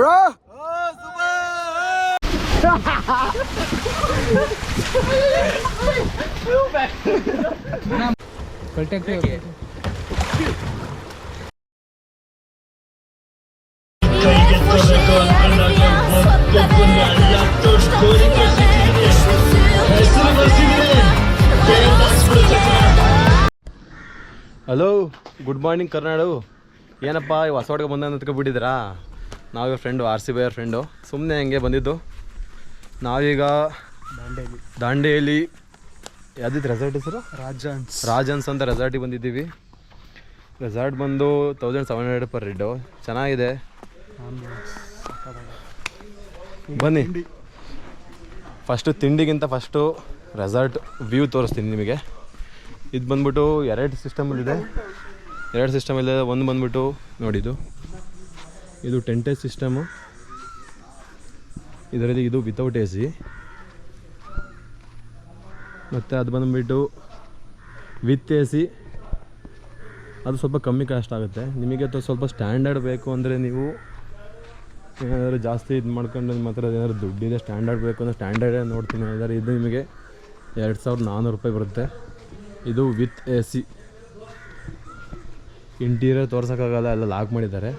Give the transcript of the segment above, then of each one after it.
Bro hello good morning ಕರ್ನಾಡು ಏನಪ್ಪ ಹೊಸ ಹುಡುಗ ಬಂದ ಬಿಟ್ಟಿದ್ದೀರಾ ನಾವೇ ಫ್ರೆಂಡು ಆರ್ ಸಿ ಬಿ ಅವ್ರ ಫ್ರೆಂಡು ಸುಮ್ಮನೆ ಹಂಗೆ ಬಂದಿದ್ದು. ನಾವೀಗ ದಾಂಡೇಲಿ. ಯಾವ್ದಿತ್ತು ರೆಸಾರ್ಟ್ ಹೆಸರು? ರಾಜನ್ಸ್ ರಾಜನ್ಸ್ ಅಂತ ರೆಸಾರ್ಟಿಗೆ ಬಂದಿದ್ದೀವಿ. ರೆಸಾರ್ಟ್ ಬಂದು thousand seven hundred per head ಚೆನ್ನಾಗಿದೆ. ಬನ್ನಿ. ಫಸ್ಟು ತಿಂಡಿಗಿಂತ ಫಸ್ಟು ರೆಸಾರ್ಟ್ ವ್ಯೂ ತೋರಿಸ್ತೀನಿ ನಿಮಗೆ. ಇದು ಬಂದ್ಬಿಟ್ಟು ಎರಡು ಸಿಸ್ಟಮಲ್ಲಿದೆ ಎರಡು ಸಿಸ್ಟಮಲ್ಲಿದೆ ಒಂದು ಬಂದ್ಬಿಟ್ಟು ನೋಡಿದ್ದು. ಇದು ಟೆಂಟೆ ಸಿಸ್ಟಮು ಇದರಲ್ಲಿ ಇದು ವಿತೌಟ್ ಎ ಸಿ ಮತ್ತು ಅದು ಬಂದುಬಿಟ್ಟು ವಿತ್ ಎ ಸಿ ಅದು ಸ್ವಲ್ಪ ಕಮ್ಮಿ ಕಾಸ್ಟ್ ಆಗುತ್ತೆ. ನಿಮಗೆ ಸ್ವಲ್ಪ ಸ್ಟ್ಯಾಂಡರ್ಡ್ ಬೇಕು ಅಂದರೆ ನೀವು ಏನಾದರೂ ಜಾಸ್ತಿ ಇದು ಮಾಡ್ಕೊಂಡು ನಿಮ್ಮ ಹತ್ರ ಏನಾದರೂ ದುಡ್ಡಿದೆ ಸ್ಟ್ಯಾಂಡರ್ಡ್ ಬೇಕು ಅಂದರೆ ಸ್ಟ್ಯಾಂಡರ್ಡೇ ನೋಡ್ತೀನಿ. ಅಂದರೆ ಇದು ನಿಮಗೆ ಎರಡು ಸಾವಿರದ ನಾನ್ನೂರು ರೂಪಾಯಿ ಬರುತ್ತೆ. ಇದು ವಿತ್ ಎ ಸಿ ಇಂಟೀರಿಯರ್ ತೋರ್ಸೋಕ್ಕಾಗಲ್ಲ, ಎಲ್ಲ ಲಾಕ್ ಮಾಡಿದ್ದಾರೆ.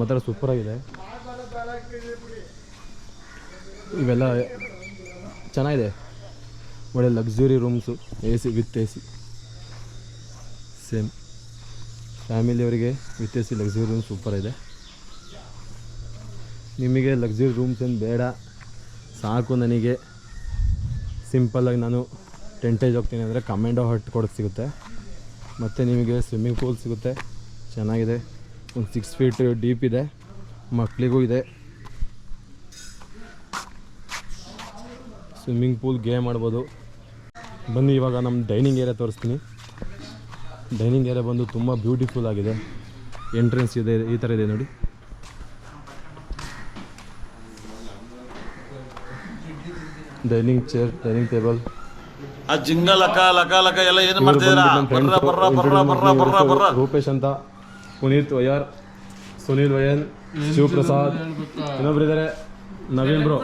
ಮಾತ್ರ ಸೂಪರಾಗಿದೆ ಇವೆಲ್ಲ ಚೆನ್ನಾಗಿದೆ. ಒಳ್ಳೆ luxury rooms A C with A C same ಫ್ಯಾಮಿಲಿಯವರಿಗೆ with A C luxury room super ಇದೆ. ನಿಮಗೆ ಲಕ್ಸುರಿ ರೂಮ್ಸ್ ಏನು ಬೇಡ. ಸಾಕು ನನಗೆ. ಸಿಂಪಲ್ಲಾಗಿ ನಾನು ಟೆಂಟೇಜ್ ಹೋಗ್ತೀನಿ ಅಂದರೆ ಕಮೆಂಡೋ ಹಟ್ ಕೊಡೋದು ಸಿಗುತ್ತೆ. ಮತ್ತು ನಿಮಗೆ ಸ್ವಿಮ್ಮಿಂಗ್ ಪೂಲ್ ಸಿಗುತ್ತೆ. ಚೆನ್ನಾಗಿದೆ. ಒಂದು ಸಿಕ್ಸ್ ಫೀಟ್ ಡೀಪ್ ಇದೆ. ಮಕ್ಕಳಿಗೂ ಇದೆ. ಸ್ವಿಮ್ಮಿಂಗ್ ಪೂಲ್ ಗೇಮ್ ಆಡ್ಬೋದು. ಬನ್ನಿ ಇವಾಗ ನಮ್ಮ ಡೈನಿಂಗ್ ಏರಿಯಾ ತೋರಿಸ್ತೀನಿ. ಡೈನಿಂಗ್ ಏರಿಯಾ ಬಂದು ತುಂಬ ಬ್ಯೂಟಿಫುಲ್ ಆಗಿದೆ. ಎಂಟ್ರೆನ್ಸ್ ಇದೆ ಈ ಥರ ಇದೆ ನೋಡಿ. ಡೈನಿಂಗ್ ಚೇರ್ ಡೈನಿಂಗ್ ಟೇಬಲ್ ಆ ಜಿಂಗ ಲಕ ಲಕ ಲಕ ಎಲ್ಲ ಏನು ಮಾಡ್ತಿದ್ದೀರಾ ರೂಪೇಶ್ ಅಂತ ಪುನೀತ್ ವಯ್ಯಾರ್ ಸುನೀಲ್ ವಯನ್ ಶಿವಪ್ರಸಾದ್. ಇನ್ನೊಬ್ರು ಇದ್ದಾರೆ Naveen bro.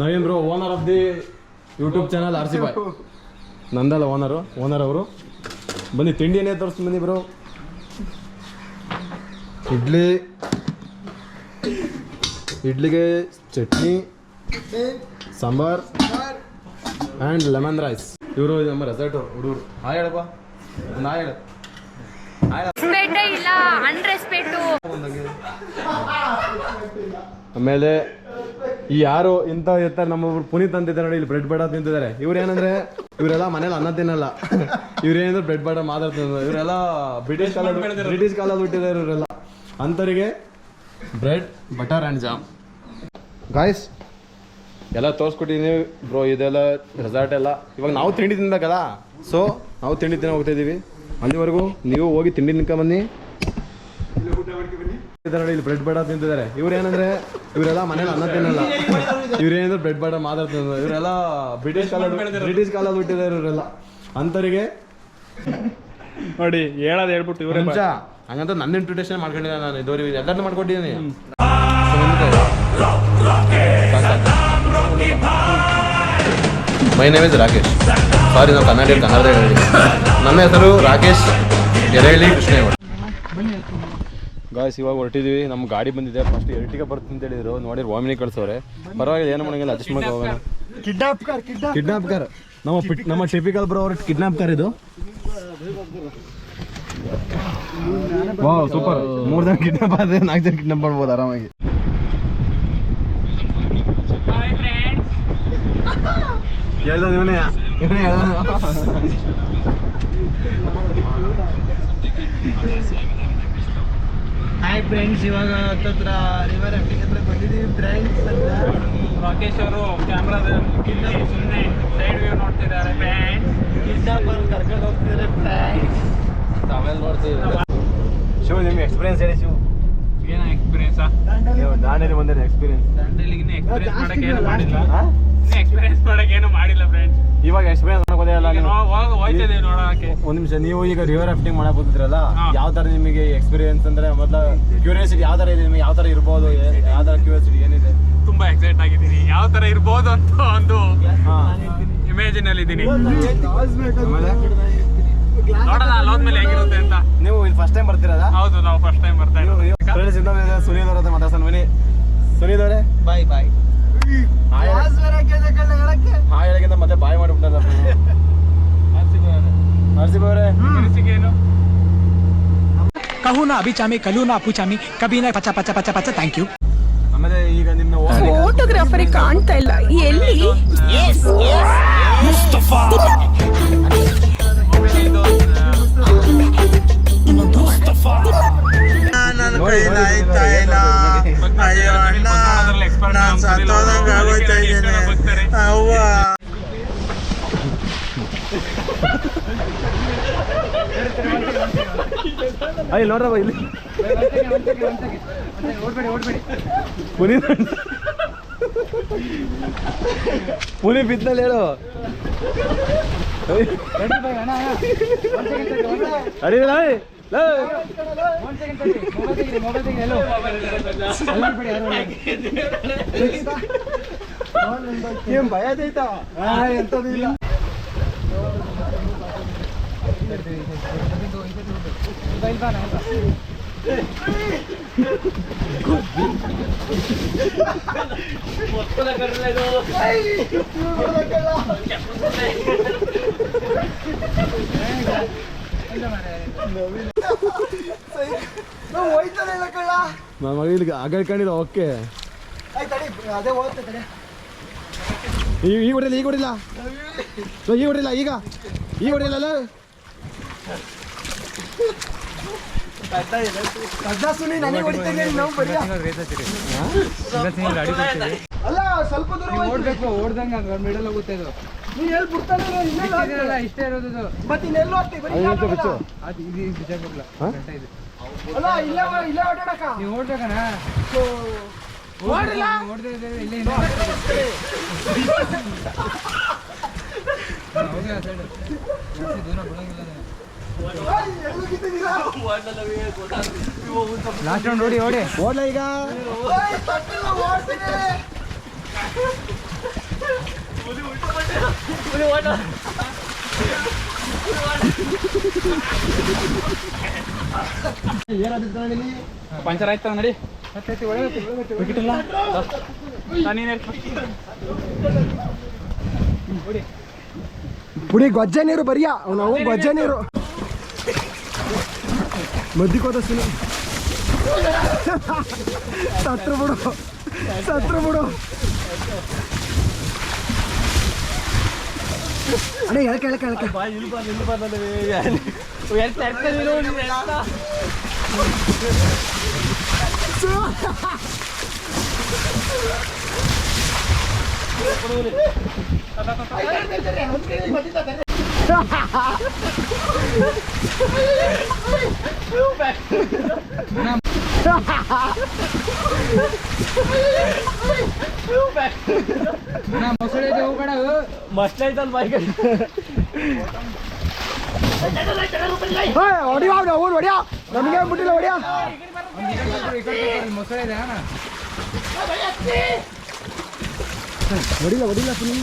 Naveen bro owner of the YouTube channel R C boy ನಂದಲ್ಲ owner owner ಅವರು. ಬನ್ನಿ ತಿಂಡಿ ಏನೇ ತೋರಿಸ್ತೀನಿ ಬನ್ನಿ ಬ್ರೋ. ಇಡ್ಲಿ. ಇಡ್ಲಿಗೆ chutney sambar and lemon rice ಇವರು ನಮ್ಮ ರೆಸಾರ್ಟ್ ಹುಡುಗರು. ಹಾ ಹೇಳಪ್ಪ. ನಾ ಹೇಳ ರೆಸ್ಪೆಕ್ಟೇ ಇಲ್ಲ ಅನ್ರೆಸ್ಪೆಕ್ಟು ಆಮೇಲೆ ಈ ಯಾರು ಇಂಥ ಇರ್ತಾರೆ ನಮ್ಮ ಪುನೀತ್ ಅಂತಿದ್ದಾರೆ ನೋಡಿ ಇಲ್ಲಿ ಬ್ರೆಡ್ ಬೇಡ ತಿಂತಿದ್ದಾರೆ. ಇವ್ರು ಏನಂದ್ರೆ ಇವರೆಲ್ಲ ಮನೇಲಿ ಅನ್ನ ತಿನ್ನಲ್ಲ ಇವ್ರೇನಂದ್ರೆ ಬ್ರೆಡ್ ಬೇಡ ಮಾತಾಡ್ತಿದ್ದಾರೆ ಇವರೆಲ್ಲ ಬ್ರಿಟಿಷ್ ಕಾಲ ಬ್ರಿಟಿಷ್ ಕಾಲ ಬಿಟ್ಟಿದ್ದಾರೆ ಇವರೆಲ್ಲ. ಅಂಥವರಿಗೆ bread butter and jam guys ಎಲ್ಲ ತೋರಿಸ್ಕೊಟ್ಟಿದ್ದೀನಿ ಬ್ರೋ ಇದೆಲ್ಲ ರೆಸಾರ್ಟ್ ಎಲ್ಲ. ಇವಾಗ ನಾವು ತಿಂಡಿ ತಿನ್ಬೇಕಲ್ಲ? ಸೊ ನಾವು ತಿಂಡಿ ತಿನ್ನ ಹೋಗ್ತಾ ಇದ್ದೀವಿ ಅಲ್ಲಿವರೆಗೂ ನೀವು ಹೋಗಿ ತಿಂಡಿ ತಿನ್ಕೊಂಡ್ ಬನ್ನಿ. ಇಲ್ಲಿ ಬ್ರೆಡ್ ಬೇಡ ತಿಂತಿದ್ದಾರೆ. ಇವ್ರು ಏನಂದ್ರೆ ಇವರೆಲ್ಲ ಮನೇಲಿ ಅನ್ನ ತಿನ್ನಲ್ಲ. ಇವ್ರೇನಂದ್ರೆ ಬ್ರೆಡ್ ಬೇಡ ಮಾತಾಡ್ತಿದ್ರು ಇವರೆಲ್ಲ ಬ್ರಿಟಿಷ್ ಕಾಲ ಬ್ರಿಟಿಷ್ ಕಾಲ ಬಿಟ್ಟಿದ್ದಾರೆ ಇವರೆಲ್ಲ. ಅಂತರಿಗೆ ನೋಡಿ ಹೇಳೋದು ಹೇಳ್ಬಿಟ್ಟು ಇವ್ರ ಹಂಗಂತ ನನ್ನ ಇಂಟ್ರೊಡಕ್ಷನ್ ಮಾಡ್ಕೊಂಡಿದ್ದೆ ನಾನು ಇದುವರೆಗೆ ಎಲ್ಲರನ್ನೂ ಮಾಡ್ಕೊಟ್ಟಿದ್ದೀನಿ. My name is Rakesh sorry ನಾವು ಕನ್ನಡ ಕನ್ನಡ ಹೇಳಿದ್ದೀನಿ ನನ್ನ ಹೆಸರು ರಾಕೇಶ್ ಎರೇಳಿ ಕೃಷ್ಣೇಗೌಡ ಗಾಯ್ಸ್ ಇವಾಗ ಹೊರಟಿದ್ವಿ. ನಮ್ಮ ಗಾಡಿ ಬಂದಿದೆ. ಫಸ್ಟ್ ಎರಟಿಗೆ ಬರುತ್ತೆ ಅಂತ ಹೇಳಿದ್ರು. ನೋಡಿ ವಾಮಿನಿ ಕಳ್ಸೋರೆ ಪರವಾಗಿಲ್ಲ ಏನು ಮಾಡೋಂಗಿಲ್ಲ. ಅಡ್ಜಸ್ಟ್ ಮಾಡಿ ಹೋಗೋಣ. Kidnap car kidnap kidnap car ನಮ್ಮ ಪಿಟ್- ನಮ್ಮ ಟಿಪಿಕಲ್ ಬ್ರೋ ಅವ್ರ ಕಿಡ್ನಾಪ್ ಕಾರ್ ಇದು. ವಾವ್ ಸೂಪರ್ ಮೂರು ಜನ ಕಿಡ್ನಾಪ್ ಆದ್ರೆ ನಾಲ್ಕು ಜನ ಕಿಡ್ನಾಪ್ ಮಾಡ್ಬೋದು ಆರಾಮಾಗಿ. ಹೇಳ್ದ ಇವನೇ. ಇವನೇ ಹಾಯ್ ಫ್ರೆಂಡ್ಸ್ ಇವಾಗ ಹತ್ತತ್ರ ರಿವರ್ ರಾಫ್ಟಿಂಗ್ ಹತ್ರ ಬಂದಿದ್ದೀವಿ ಫ್ರೆಂಡ್ಸ್ ಅಂತ. ರಾಕೇಶ್ ಅವರು ಕ್ಯಾಮ್ರಾದ ಸುಮ್ಮನೆ ಸೈಡ್ ವ್ಯೂ ನೋಡ್ತಿದ್ದಾರೆ. ಫ್ರೆಂಡ್ಸ್ ಅಲ್ಲಿ ಕರ್ಕೊಂಡು ಹೋಗ್ತಿದ್ದಾರೆ ಫ್ರೆಂಡ್ಸ್ ಆಮೇಲೆ ನೋಡ್ತೀವಿ ಶಿವ ನಿಮ್ಗೆ ಎಕ್ಸ್ಪೀರಿಯನ್ಸ್ ಹೇಳಿ ಶಿವ. ಏನೋ ಎಕ್ಸ್ಪೀರಿಯನ್ಸ್ ದಾಂಡೇಲಿ ಬಂದಿರೋ ಎಕ್ಸ್ಪೀರಿಯನ್ಸ್ ದಂಡೇಲಿಗೆ ಎಕ್ಸ್ಪೀರಿಯನ್ಸ್ ಮಾಡಕ್ಕೆ ಏನು ಮಾಡಿಲ್ಲ. ಇನ್ನು ಎಕ್ಸ್ಪೀರಿಯನ್ಸ್ ಇವಾಗ ಎಕ್ಸ್ಪೀರಿಯನ್ಸ್ ನೋಡೋಕೆ. ಒಂದ್ ನಿಮಿಷ ನೀವು ಈಗ ರಿವರ್ ರಾಫ್ಟಿಂಗ್ ಮಾಡಕ್ ಹೋಗ್ತಿದ್ರಲ್ಲ ಹಾ. ಯಾವ ತರ ನಿಮಗೆ ಎಕ್ಸ್ಪೀರಿಯನ್ಸ್ ಅಂದ್ರೆ ಮೊದಲ ಕ್ಯೂರಿಯಾಸಿಟಿ ಯಾವ ತರ ಇದೆ ನಿಮಗೆ? ಯಾವ ತರ ಇರ್ಬೋದು? ಏ- ಯಾವ ತರ ಕ್ಯೂರಿಯಾಸಿಟಿ ಏನಿದೆ? ತರ ಇರ್ಬೋದು ಅಂತ ಒಂದು ಇಮೇಜಿನ್ ಅಲ್ಲಿ ಇದೀನಿ ಆಮೇಲೆ? ನೋಡೋಣ ಅಲ್ಲೋದ್ಮೇಲೆ ಹೆಂಗಿರುತ್ತೆ ಅಂತ. ನೀವು ಇಲ್ಲಿ ಫಸ್ಟ್ ಟೈಮ್ ಬರ್ತಿರಲ್ಲ? ಹೌದು ನಾವು ಫಸ್ಟ್ ಟೈಮ್ ಬರ್ತಾ ಇದ್ದೀವಿ ಸುನೀಲ್ ಅವ್ರ ಹತ್ರ ಮಾತಾಡ್ಸೋಣ ಬನ್ನಿ. ಸುನೀಲ್ ಅವರೇ? ಬಾಯ್ ಬಾಯ್ ಹಾಯಳಗಿಂದ ಮತ್ತೆ ಬಾಯ್ ಮಾಡಿಬಿಟ್ಟ ಹರ್ಸಿಬ್ ಅವರೇ ಕಹುನಾ ಅಭಿಚಾಮಿ ಕಲೂನಾ ಅಪುಚಾಮಿ ಕಬೀನ ಪಚ ಪಚ ಪಚ ಪಚ ಥ್ಯಾಂಕ್ ಯು ಆಮೇಲೆ ಈಗ ನಿಮ್ಮ ಫೋಟೋಗ್ರಾಫರ್ ಕಾಣ್ತಾ ಇಲ್ಲ ಎಲ್ಲಿ ನನ್ನ ಇಲ್ಲ ನಾನು ಸತ್ತೋದಂಗ ಆಗೋಯ್ತಾ ಇದ್ದೇನೆ. ಅವ್ವ. ಅಯ್ಯ ನೋಡ್ರವ ಇಲ್ಲಿ. ಪುನಿ ಪುನಿ ಬಿದ್ದಲ್ಲಿ ಹೇಳು. ಅಡಿಲ್ಲ ಏನ್ ಭಯ ಆಯ್ತಾ ಎಂತದು ಇಲ್ಲ. ಇಲ್ಲಿ ಅಗಳ್ಕೊಂಡಿಲ್ಲ ಓಕೆ. ಈಗ. ಈಗ ಹೊಡಿಲ್ಲ ಈಗ ಹೊಡಿಲ್ಲ ಈಗ ಹೊಡಿಲ್ಲ ಈಗ ಈಗ ಹೊಡಿಲ್ಲ ಅಲ್ಲ ಅಲ್ಲ ಸ್ವಲ್ಪ ದೂರ ಓಡ್ಬೇಕು ಓಡ್ದಂಗ ಮಿಡಲ್ ಹೋಗುತ್ತೆ ಇದು. ನೀನ್ ಎಲ್ಲಿ ಬಿಡ್ತಾನೆ ಇಷ್ಟೇ ಇಷ್ಟೇ ಇರೋದು. ಮತ್ತೆ ಇನ್ನೆಲ್ಲೋ ಹೋಗ್ತಿ ಬರೀ ಅದು ಬಿಚ್ಚು. ಅದು ಇದು ಇದು ಬಿಜಾಪುರ ಹಾ? ಗಂಟ ಅಲ್ಲ ಇಲ್ಲೇ ಇಲ್ಲೇ ಓಡಾಡಕ ನೀವು ಓಡ್ಬೇಕಣ್ಣ ಓಡಿಲ್ಲ ಓಡ್ದೇ ಇದ್ರೆ ಇಲ್ಲೇ ಇನ್ನೂ ಹೋಗಿ ಆ ಸೈಡ್ ಜಾಸ್ತಿ ದೂರ ಬಿಡಂಗಿಲ್ಲ ಲಾಸ್ಟ್ ರೌಂಡ್ ಓಡಿ ಓಡಿ. ಓಡ್ಲ ಈಗ? ಪಂಚರ್ ಆಯ್ತಾ ನಡಿ? ನಾನೇನು ಪುಡಿ ಗೊಜ್ಜೆ ನೀರು ಬರಿಯಾ? ನಾವು ಗೊಜ್ಜೆ ನೀರು. ಮದ್ದಿಕೋತ ಸುನಿ. ಸತ್ರ ಬಿಡು. ಸತ್ರ ಬಿಡು. അടേ ഇളക്ക ഇളക്ക ഇളക്ക Ha ha ha! ಅಣ್ಣ ಎಳಕೆ ಎಳಕೆ ಎಳಕೆ ಅಣ್ಣ ಮೊಸಳೆ ಇದೆ ಹೋಗ್ಬೇಡ ಹೊಡಿಯ ಅವ್ನು ಹೊಡಿಯ ನಮಗೆ ಬಿಟ್ಟಿಲ್ಲ ಹೊಡಿಯ ಮೊಸಳೆ ಇದೆ ಅಣ್ಣ ಹೊಡಿಲ್ಲ ಹೊಡಿಲ್ಲ ಪುನಿ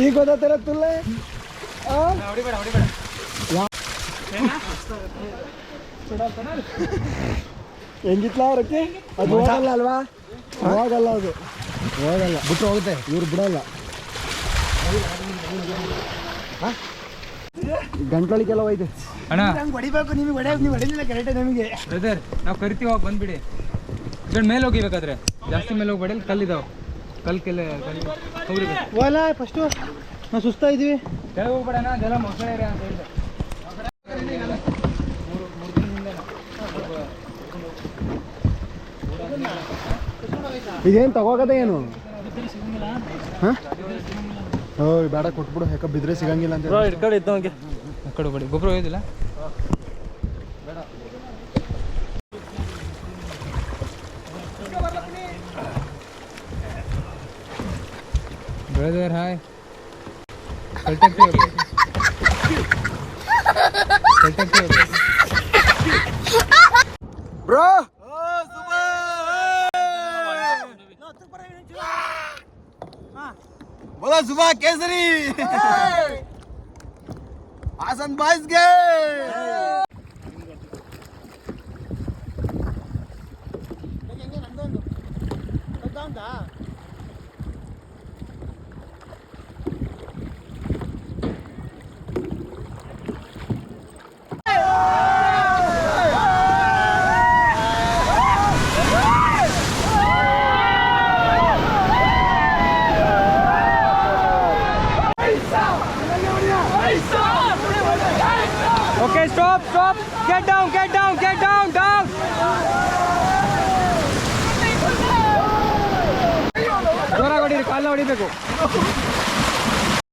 ಈಗ ಗೊತ್ತಾಗ್ತಾರ ತುಲ್ಲೆ ಹೊಡಿಬೇಡ ಹೊಡಿಬೇಡ ಹೆಂಗಿತ್ಲ ಅವ್ರಕ್ಕೆ ಅದು ಹೋಗಲ್ಲ ಅಲ್ವಾ? ಹೋಗಲ್ಲ ಅದು. ಹೋಗಲ್ಲ. ಬಿಟ್ಟು ಹೋಗುತ್ತೆ. ಇವ್ರು ಬಿಡಲ್ಲ. ಗಂಟ್ಲೊಳಿಗೆಲ್ಲ ಹೋಯ್ತು. ಅಣ್ಣ. ಹೊಡಿಬೇಕು ನಿಮಗೆ ಹೊಡೆ ನೀವು ಹೊಡೆದಿಲ್ಲ ಕರೆಕ್ಟ್ ನಮಗೆ. ಬ್ರದರ್ ನಾವು ಕರಿತೀವಿ ಹೋಗಿ ಬಂದ್ಬಿಡಿ. ಇದನ್ನ ಮೇಲೆ ಹೋಗಿಬೇಕಾದ್ರೆ ಜಾಸ್ತಿ ಮೇಲೆ ಹೋಗಿ ಅಲ್ಲಿ ಕಲ್ಲಿದಾವ್. ಕಲ್ಕೆಲ್ಲ ಹೋಗ್ರಿ ಓಲಾ ಫಸ್ಟು ನಾವು ಸುಸ್ತಾ ಇದೀವಿ. ಕೆಳಗೆ ಹೋಗ್ಬೇಡಣ ಅದೆಲ್ಲ ಇರ ಅಂತ ಹೇಳಿದೆ. ಇದೇನು ತಗೋಗದ ಏನು? ಹಾಂ? ಬೇಡ ಕೊಟ್ಬಿಡು. ಯಾಕ ಬಿದ್ರೆ ಸಿಗಂಗಿಲ್ಲ ಅಂತ ಇಟ್ಕಡೆ ಆ ಕಡೆ ಬಿಡಿ ಗೊಬ್ಬರ ಹೋಯ್ದಿಲ್ಲ ಬ್ರದರ್ ಹಾಯ್. ಬ್ರೋ बोला सुबह केसरी आसन बाईस गे ಜೋರಾಗಿ ಹೊಡೀರಿ ಕಾಲ ಹೊಡಿಬೇಕು